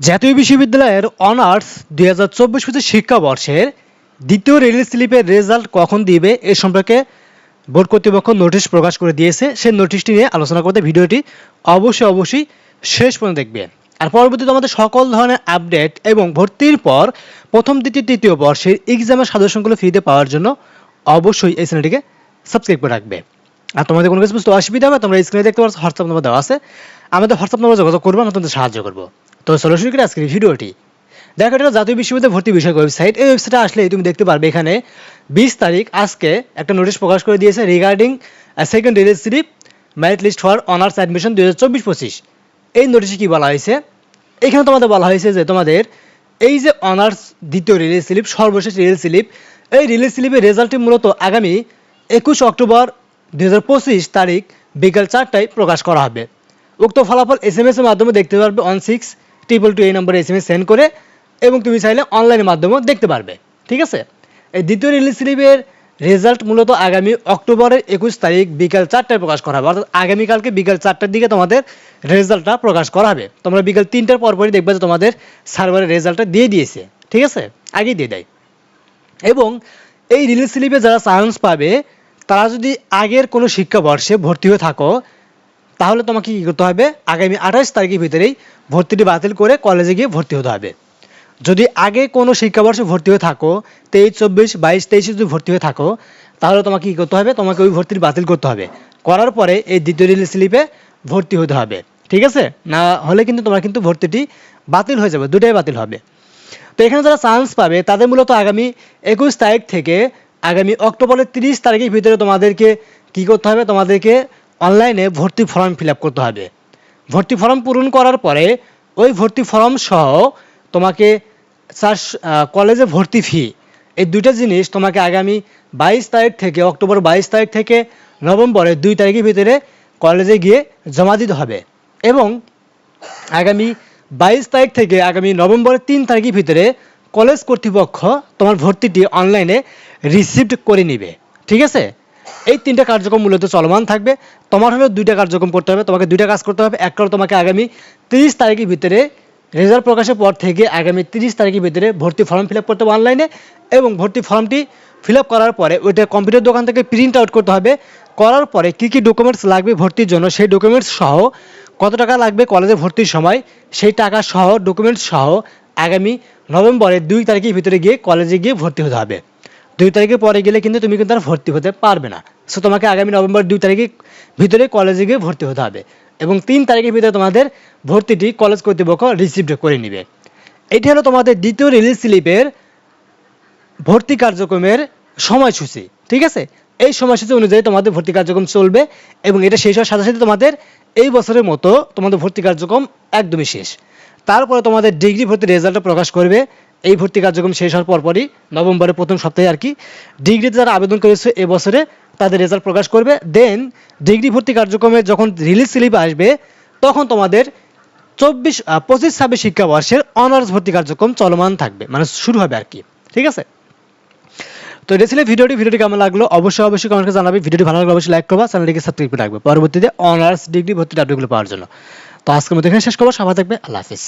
জাতীয় বিশ্ববিদ্যালয়ের অনার্স দুই হাজার চব্বিশ পঁচিশ শিক্ষাবর্ষের দ্বিতীয় রিলিজ স্লিপের রেজাল্ট কখন দিবে এ সম্পর্কে বোর্ড কর্তৃপক্ষ নোটিশ প্রকাশ করে দিয়েছে। সেই নোটিশটি নিয়ে আলোচনা করতে ভিডিওটি অবশ্যই অবশ্যই শেষ পর্যন্ত দেখবে। আর পরবর্তীতে আমাদের সকল ধরনের আপডেট এবং ভর্তির পর প্রথম, দ্বিতীয়, তৃতীয় বর্ষের এক্সামের সাজেশনগুলো ফ্রিতে পাওয়ার জন্য অবশ্যই এই চ্যানেলটিকে সাবস্ক্রাইব করে রাখবে। আর তোমাদের কোনো কিছু বুঝতে অসুবিধা হবে, তোমরা স্ক্রিনে দেখতে পাচ্ছ হোয়াটসঅ্যাপ নম্বর দেওয়া আছে। আমাদের হোয়াটসঅ্যাপ নম্বর যোগাযোগ করব আমরা তোমাদের সাহায্য করব। তো শুরু করি আজকের ভিডিওটি। দেখো, এটা জাতীয় বিশ্ববিদ্যালয় ভর্তি বিষয়ক ওয়েবসাইট। এই ওয়েবসাইটে আসলে তুমি দেখতে পারবে এখানে। বিশ তারিখ আজকে একটা নোটিশ প্রকাশ করে দিয়েছে regarding second release slip merit list for honours admission দুই হাজার চব্বিশ পঁচিশ। এই নোটিশে কী বলা হয়েছে? এখানে তোমাদের বলা হয়েছে যে তোমাদের এই যে অনার্স দ্বিতীয় রিলিজ স্লিপ, সর্বশেষ রিলিজ স্লিপ, এই রিলিজ স্লিপের রেজাল্টটি মূলত আগামী একুশ অক্টোবর দু হাজার পঁচিশ তারিখ বিকাল চারটায় প্রকাশ করা হবে। উক্ত ফলাফল এস এম এস এর মাধ্যমে দেখতে পারবে অন সিক্স ট্রিপল টু এই নম্বরে এস এম এস সেন্ড করে এবং তুমি চাইলে অনলাইনের মাধ্যমেও দেখতে পারবে। ঠিক আছে? এই দ্বিতীয় রিলিজ স্লিপের রেজাল্ট মূলত আগামী অক্টোবরের একুশ তারিখ বিকাল চারটায় প্রকাশ করা হবে। অর্থাৎ আগামীকালকে বিকাল চারটার দিকে তোমাদের রেজাল্টটা প্রকাশ করা হবে। তোমরা বিকাল তিনটার পরপরই দেখবে যে তোমাদের সার্ভারের রেজাল্টটা দিয়ে দিয়েছে। ঠিক আছে? আগেই দিয়ে দেয়। এবং এই রিলিজ স্লিপে যারা চান্স পাবে, তারা যদি আগের কোনো শিক্ষাবর্ষে ভর্তি হয়ে থাকো তাহলে তোমাকে কী করতে হবে? আগামী আঠাশ তারিখের ভিতরেই ভর্তিটি বাতিল করে কলেজে গিয়ে ভর্তি হতে হবে। যদি আগে কোনো শিক্ষাবর্ষে ভর্তি হয়ে থাকো, তেইশ, চব্বিশ, বাইশ, তেইশে যদি ভর্তি হয়ে থাকো, তাহলে তোমাকে কী করতে হবে? তোমাকে ওই ভর্তিটি বাতিল করতে হবে। করার পরে এই দ্বিতীয় রিলিজ স্লিপে ভর্তি হতে হবে। ঠিক আছে? না হলে কিন্তু তোমার কিন্তু ভর্তিটি বাতিল হয়ে যাবে, দুটাই বাতিল হবে। তো এখানে যারা চান্স পাবে, তাদের মূলত আগামী একুশ তারিখ থেকে আগামী অক্টোবরের তিরিশ তারিখের ভিতরে তোমাদেরকে কি করতে হবে? তোমাদেরকে অনলাইনে ভর্তি ফর্ম ফিল করতে হবে। ভর্তি ফর্ম পূরণ করার পরে ওই ভর্তি ফর্ম সহ তোমাকে চার কলেজে ভর্তি ফি এই দুইটা জিনিস তোমাকে আগামী বাইশ তারিখ থেকে, অক্টোবর বাইশ তারিখ থেকে নভেম্বরের দুই তারিখের ভিতরে কলেজে গিয়ে জমা দিতে হবে। এবং আগামী বাইশ তারিখ থেকে আগামী নভেম্বরের তিন তারিখের ভিতরে কলেজ কর্তৃপক্ষ তোমার ভর্তিটি অনলাইনে রিসিভড করে নিবে। ঠিক আছে? এই তিনটা কার্যক্রম মূলত চলমান থাকবে। তোমার হলেও দুইটা কার্যক্রম করতে হবে, তোমাকে দুইটা কাজ করতে হবে। একটা তোমাকে আগামী তিরিশ তারিখের ভিতরে রেজাল্ট প্রকাশের পর থেকে আগামী তিরিশ তারিখের ভিতরে ভর্তি ফর্ম ফিল আপ করতে হবে অনলাইনে এবং ভর্তি ফর্মটি ফিল আপ করার পরে ওইটা কম্পিউটার দোকান থেকে প্রিন্ট আউট করতে হবে। করার পরে কী কী ডকুমেন্টস লাগবে ভর্তির জন্য সেই ডকুমেন্টস সহ কত টাকা লাগবে কলেজে ভর্তির সময় সেই টাকা সহ ডকুমেন্টস সহ আগামী নভেম্বরের দুই তারিখের ভিতরে গিয়ে কলেজে গিয়ে ভর্তি হতে হবে। দুই তারিখের পরে গেলে কিন্তু তুমি কিন্তু আর ভর্তি হতে পারবে না। সো তোমাকে আগামী নভেম্বর দুই তারিখের ভিতরে কলেজে গিয়ে ভর্তি হতে হবে। এবং তিন তারিখের ভিতরে তোমাদের ভর্তিটি কলেজ কর্তৃপক্ষ রিসিভ করে নেবে। এটি হলো তোমাদের দ্বিতীয় রিলিজ স্লিপের ভর্তি কার্যক্রমের সময়সূচি, ঠিক আছে? এই সময়সূচি অনুযায়ী তোমাদের ভর্তি কার্যক্রম চলবে এবং এটা শেষ হওয়ার সাথে সাথে তোমাদের এই বছরের মতো তোমাদের ভর্তি কার্যক্রম একদমই শেষ। তারপরে তোমাদের ডিগ্রি ভর্তির রেজাল্টটা প্রকাশ করবে এই ভর্তি কার্যক্রম শেষ হওয়ার পরপরই নভেম্বরের প্রথম সপ্তাহে আর কি ডিগ্রিতে যারা আবেদন করেছে এবছরে তাদের রেজাল্ট প্রকাশ করবে। দেন ডিগ্রি ভর্তি কার্যক্রমে যখন রিলিজ স্লিপ আসবে, তখন তোমাদের চব্বিশ পঁচিশ, ছাব্বিশ শিক্ষাবর্ষের অনার্স ভর্তি কার্যক্রম চলমান থাকবে। মানে শুরু হবে আর কি। ঠিক আছে? তো এটা ছিল ভিডিওটি। ভিডিওটি কেমন লাগল অবশ্যই অবশ্যই কমেন্টে জানাবে। ভিডিওটি ভালো লাগলে অবশ্যই লাইক করবা চ্যানেলটিকে সাবস্ক্রাইব করে রাখবে। পরবর্তীতে অনার্স ডিগ্রি ভর্তি আপডেটগুলো পাওয়ার জন্য। তো আজকের মধ্যে এখানে শেষ করব। সবাই থাকবে। আল্লাহ হাফিজ।